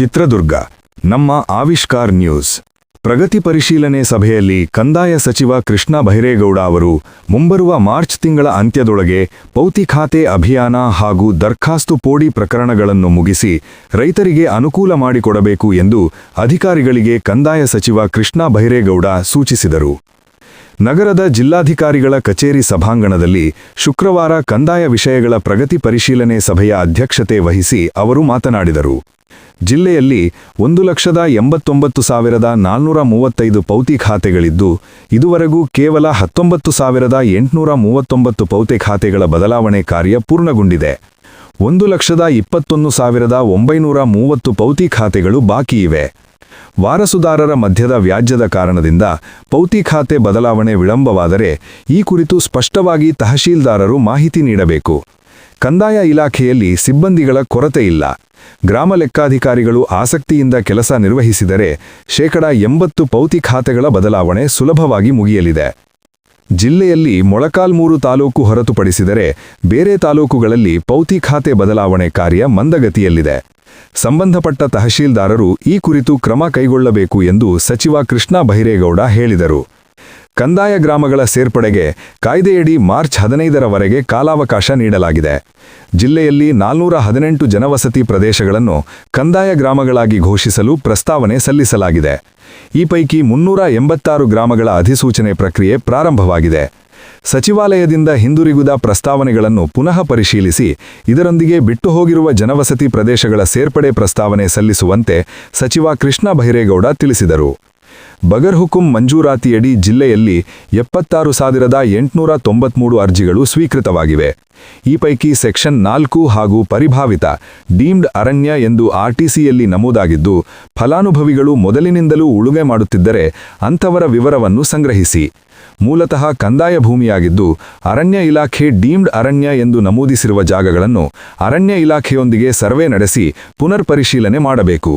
ಚಿತ್ರದುರ್ಗ, ನಮ್ಮ ಆವಿಷ್ಕಾರ್ ನ್ಯೂಸ್. ಪ್ರಗತಿ ಪರಿಶೀಲನೆ ಸಭೆಯಲ್ಲಿ ಕಂದಾಯ ಸಚಿವ ಕೃಷ್ಣ ಬೈರೇಗೌಡ ಅವರು ಮುಂಬರುವ ಮಾರ್ಚ್ ತಿಂಗಳ ಅಂತ್ಯದೊಳಗೆ ಪೌತಿ ಖಾತೆ ಅಭಿಯಾನ ಹಾಗೂ ದರ್ಖಾಸ್ತು ಪೋಡಿ ಪ್ರಕರಣಗಳನ್ನು ಮುಗಿಸಿ ರೈತರಿಗೆ ಅನುಕೂಲ ಮಾಡಿಕೊಡಬೇಕು ಎಂದು ಅಧಿಕಾರಿಗಳಿಗೆ ಕಂದಾಯ ಸಚಿವ ಕೃಷ್ಣ ಬೈರೇಗೌಡ ಸೂಚಿಸಿದರು. ನಗರದ ಜಿಲ್ಲಾಧಿಕಾರಿಗಳ ಕಚೇರಿ ಸಭಾಂಗಣದಲ್ಲಿ ಶುಕ್ರವಾರ ಕಂದಾಯ ವಿಷಯಗಳ ಪ್ರಗತಿ ಪರಿಶೀಲನೆ ಸಭೆಯ ಅಧ್ಯಕ್ಷತೆ ವಹಿಸಿ ಅವರು ಮಾತನಾಡಿದರು. ಜಿಲ್ಲೆಯಲ್ಲಿ ಒಂದು ಲಕ್ಷದ ಎಂಬತ್ತೊಂಬತ್ತು ಸಾವಿರದ ನಾಲ್ನೂರ ಮೂವತ್ತೈದು ಪೌತಿ ಖಾತೆಗಳಿದ್ದು, ಇದುವರೆಗೂ ಕೇವಲ ಹತ್ತೊಂಬತ್ತು ಸಾವಿರದ ಎಂಟುನೂರ ಮೂವತ್ತೊಂಬತ್ತು ಪೌತಿ ಖಾತೆಗಳ ಬದಲಾವಣೆ ಕಾರ್ಯ ಪೂರ್ಣಗೊಂಡಿದೆ. ಒಂದು ಲಕ್ಷದ ಇಪ್ಪತ್ತೊಂದು ಸಾವಿರದ ಒಂಬೈನೂರ ಮೂವತ್ತು ಪೌತಿ ಖಾತೆಗಳು ಬಾಕಿ ಇವೆ. ವಾರಸುದಾರರ ಮಧ್ಯದ ವ್ಯಾಜ್ಯದ ಕಾರಣದಿಂದ ಪೌತಿ ಖಾತೆ ಬದಲಾವಣೆ ವಿಳಂಬವಾದರೆ ಈ ಕುರಿತು ಸ್ಪಷ್ಟವಾಗಿ ತಹಶೀಲ್ದಾರರು ಮಾಹಿತಿ ನೀಡಬೇಕು. ಕಂದಾಯ ಇಲಾಖೆಯಲ್ಲಿ ಸಿಬ್ಬಂದಿಗಳ ಕೊರತೆ ಇಲ್ಲ. ಗ್ರಾಮ ಲೆಕ್ಕಾಧಿಕಾರಿಗಳು ಆಸಕ್ತಿಯಿಂದ ಕೆಲಸ ನಿರ್ವಹಿಸಿದರೆ ಶೇಕಡ ಎಂಬತ್ತು ಪೌತಿ ಖಾತೆಗಳ ಬದಲಾವಣೆ ಸುಲಭವಾಗಿ ಮುಗಿಯಲಿದೆ. ಜಿಲ್ಲೆಯಲ್ಲಿ ಮೊಳಕಾಲ್ಮೂರು ತಾಲೂಕು ಹೊರತುಪಡಿಸಿದರೆ ಬೇರೆ ತಾಲೂಕುಗಳಲ್ಲಿ ಪೌತಿ ಖಾತೆ ಬದಲಾವಣೆ ಕಾರ್ಯ ಮಂದಗತಿಯಲ್ಲಿದೆ. ಸಂಬಂಧಪಟ್ಟ ತಹಶೀಲ್ದಾರರು ಈ ಕುರಿತು ಕ್ರಮ ಕೈಗೊಳ್ಳಬೇಕು ಎಂದು ಸಚಿವ ಕೃಷ್ಣ ಬೈರೇಗೌಡ ಹೇಳಿದರು. ಕಂದಾಯ ಗ್ರಾಮಗಳ ಸೇರ್ಪಡೆಗೆ ಕಾಯ್ದೆಯಡಿ ಮಾರ್ಚ್ ಹದಿನೈದರವರೆಗೆ ಕಾಲಾವಕಾಶ ನೀಡಲಾಗಿದೆ. ಜಿಲ್ಲೆಯಲ್ಲಿ ನಾಲ್ನೂರ ಹದಿನೆಂಟು ಜನವಸತಿ ಪ್ರದೇಶಗಳನ್ನು ಕಂದಾಯ ಗ್ರಾಮಗಳಾಗಿ ಘೋಷಿಸಲು ಪ್ರಸ್ತಾವನೆ ಸಲ್ಲಿಸಲಾಗಿದೆ. ಈ ಪೈಕಿ ಮುನ್ನೂರ ಎಂಬತ್ತಾರು ಗ್ರಾಮಗಳ ಅಧಿಸೂಚನೆ ಪ್ರಕ್ರಿಯೆ ಪ್ರಾರಂಭವಾಗಿದೆ. ಸಚಿವಾಲಯದಿಂದ ಹಿಂದಿರುಗಿದ ಪ್ರಸ್ತಾವನೆಗಳನ್ನು ಪುನಃ ಪರಿಶೀಲಿಸಿ ಇದರೊಂದಿಗೆ ಬಿಟ್ಟು ಹೋಗಿರುವ ಜನವಸತಿ ಪ್ರದೇಶಗಳ ಸೇರ್ಪಡೆ ಪ್ರಸ್ತಾವನೆ ಸಲ್ಲಿಸುವಂತೆ ಸಚಿವ ಕೃಷ್ಣ ಬೈರೇಗೌಡ ತಿಳಿಸಿದರು. ಬಗರ್ ಹುಕುಂ ಮಂಜೂರಾತಿಯಡಿ ಜಿಲ್ಲೆಯಲ್ಲಿ ಎಪ್ಪತ್ತಾರು ಸಾವಿರದ ಎಂಟುನೂರ ತೊಂಬತ್ಮೂರು ಅರ್ಜಿಗಳು ಸ್ವೀಕೃತವಾಗಿವೆ. ಈ ಪೈಕಿ ಸೆಕ್ಷನ್ ನಾಲ್ಕು ಹಾಗೂ ಪರಿಭಾವಿತ ಡೀಮ್ಡ್ ಅರಣ್ಯ ಎಂದು ಆರ್ಟಿಸಿಯಲ್ಲಿ ನಮೂದಾಗಿದ್ದು, ಫಲಾನುಭವಿಗಳು ಮೊದಲಿನಿಂದಲೂ ಉಳುಗೆ ಮಾಡುತ್ತಿದ್ದರೆ ಅಂಥವರ ವಿವರವನ್ನು ಸಂಗ್ರಹಿಸಿ. ಮೂಲತಃ ಕಂದಾಯ ಭೂಮಿಯಾಗಿದ್ದು, ಅರಣ್ಯ ಇಲಾಖೆ ಡೀಮ್ಡ್ ಅರಣ್ಯ ಎಂದು ನಮೂದಿಸಿರುವ ಜಾಗಗಳನ್ನು ಅರಣ್ಯ ಇಲಾಖೆಯೊಂದಿಗೆ ಸರ್ವೆ ನಡೆಸಿ ಪುನರ್ ಪರಿಶೀಲನೆ ಮಾಡಬೇಕು.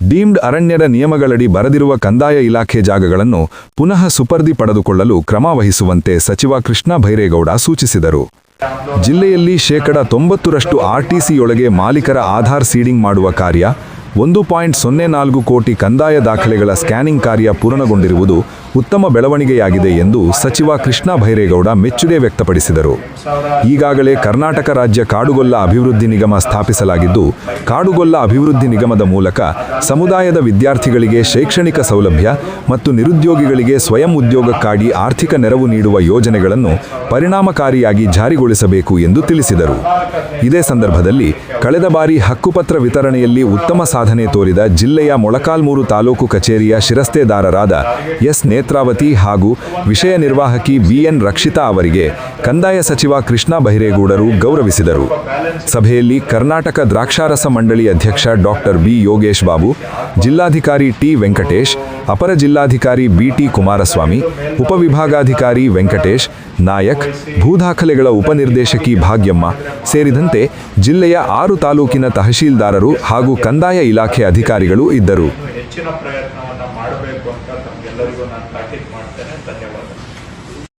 ಡೀಮ್ಡ್ ಅರಣ್ಯದ ನಿಯಮಗಳಡಿ ಬರದಿರುವ ಕಂದಾಯ ಇಲಾಖೆ ಜಾಗಗಳನ್ನು ಪುನಃ ಸುಪರ್ದಿ ಪಡೆದುಕೊಳ್ಳಲು ಕ್ರಮ ವಹಿಸುವಂತೆ ಸಚಿವ ಕೃಷ್ಣ ಭೈರೇಗೌಡ ಸೂಚಿಸಿದರು. ಜಿಲ್ಲೆಯಲ್ಲಿ ಶೇಕಡ ತೊಂಬತ್ತರಷ್ಟು ಆರ್ಟಿಸಿಯೊಳಗೆ ಮಾಲೀಕರ ಆಧಾರ್ ಸೀಡಿಂಗ್ ಮಾಡುವ ಕಾರ್ಯ ಒಂದು ಪಾಯಿಂಟ್ ಸೊನ್ನೆ ನಾಲ್ಕು ಕೋಟಿ ಕಂದಾಯ ದಾಖಲೆಗಳ ಸ್ಕ್ಯಾನಿಂಗ್ ಕಾರ್ಯ ಪೂರ್ಣಗೊಂಡಿರುವುದು ಉತ್ತಮ ಬೆಳವಣಿಗೆಯಾಗಿದೆ ಎಂದು ಸಚಿವ ಕೃಷ್ಣ ಭೈರೇಗೌಡ ಮೆಚ್ಚುಗೆ ವ್ಯಕ್ತಪಡಿಸಿದರು. ಈಗಾಗಲೇ ಕರ್ನಾಟಕ ರಾಜ್ಯ ಕಾಡುಗೊಲ್ಲ ಅಭಿವೃದ್ಧಿ ನಿಗಮ ಸ್ಥಾಪಿಸಲಾಗಿದ್ದು, ಕಾಡುಗೊಲ್ಲ ಅಭಿವೃದ್ಧಿ ನಿಗಮದ ಮೂಲಕ ಸಮುದಾಯದ ವಿದ್ಯಾರ್ಥಿಗಳಿಗೆ ಶೈಕ್ಷಣಿಕ ಸೌಲಭ್ಯ ಮತ್ತು ನಿರುದ್ಯೋಗಿಗಳಿಗೆ ಸ್ವಯಂ ಉದ್ಯೋಗಕ್ಕಾಗಿ ಆರ್ಥಿಕ ನೆರವು ನೀಡುವ ಯೋಜನೆಗಳನ್ನು ಪರಿಣಾಮಕಾರಿಯಾಗಿ ಜಾರಿಗೊಳಿಸಬೇಕು ಎಂದು ತಿಳಿಸಿದರು. ಇದೇ ಸಂದರ್ಭದಲ್ಲಿ ಕಳೆದ ಬಾರಿ ಹಕ್ಕುಪತ್ರ ವಿತರಣೆಯಲ್ಲಿ ಉತ್ತಮ ಸಾಧನೆ ತೋರಿದ ಜಿಲ್ಲೆಯ ಮೊಳಕಾಲ್ಮೂರು ತಾಲೂಕು ಕಚೇರಿಯ ಶಿರಸ್ತೇದಾರರಾದ ಎಸ್ ನೇತ್ರಾವತಿ ಹಾಗೂ ವಿಷಯ ನಿರ್ವಾಹಕಿ ಬಿಎನ್ ರಕ್ಷಿತಾ ಅವರಿಗೆ ಕಂದಾಯ ಸಚಿವ ಕೃಷ್ಣ ಬೈರೇಗೌಡರು ಗೌರವಿಸಿದರು. ಸಭೆಯಲ್ಲಿ ಕರ್ನಾಟಕ ದ್ರಾಕ್ಷಾರಸ ಮಂಡಳಿ ಅಧ್ಯಕ್ಷ ಡಾಕ್ಟರ್ ಬಿ ಯೋಗೇಶ್ ಬಾಬು, ಜಿಲ್ಲಾಧಿಕಾರಿ ಟಿ ವೆಂಕಟೇಶ್ ಅಪರ ಜಿಲ್ಲಾಧಿಕಾರಿ ಬಿಟಿ ಕುಮಾರಸ್ವಾಮಿ, ಉಪವಿಭಾಗಾಧಿಕಾರಿ ವೆಂಕಟೇಶ್, ನಾಯಕ್, ಭೂದಾಖಲೆಗಳ ಉಪನಿರ್ದೇಶಕಿ ಭಾಗ್ಯಮ್ಮ ಸೇರಿದಂತೆ ಜಿಲ್ಲೆಯ ಆರು ತಾಲೂಕಿನ ತಹಶೀಲ್ದಾರರು ಹಾಗೂ ಕಂದಾಯ ಇಲಾಖೆ ಅಧಿಕಾರಿಗಳು ಇದ್ದರು.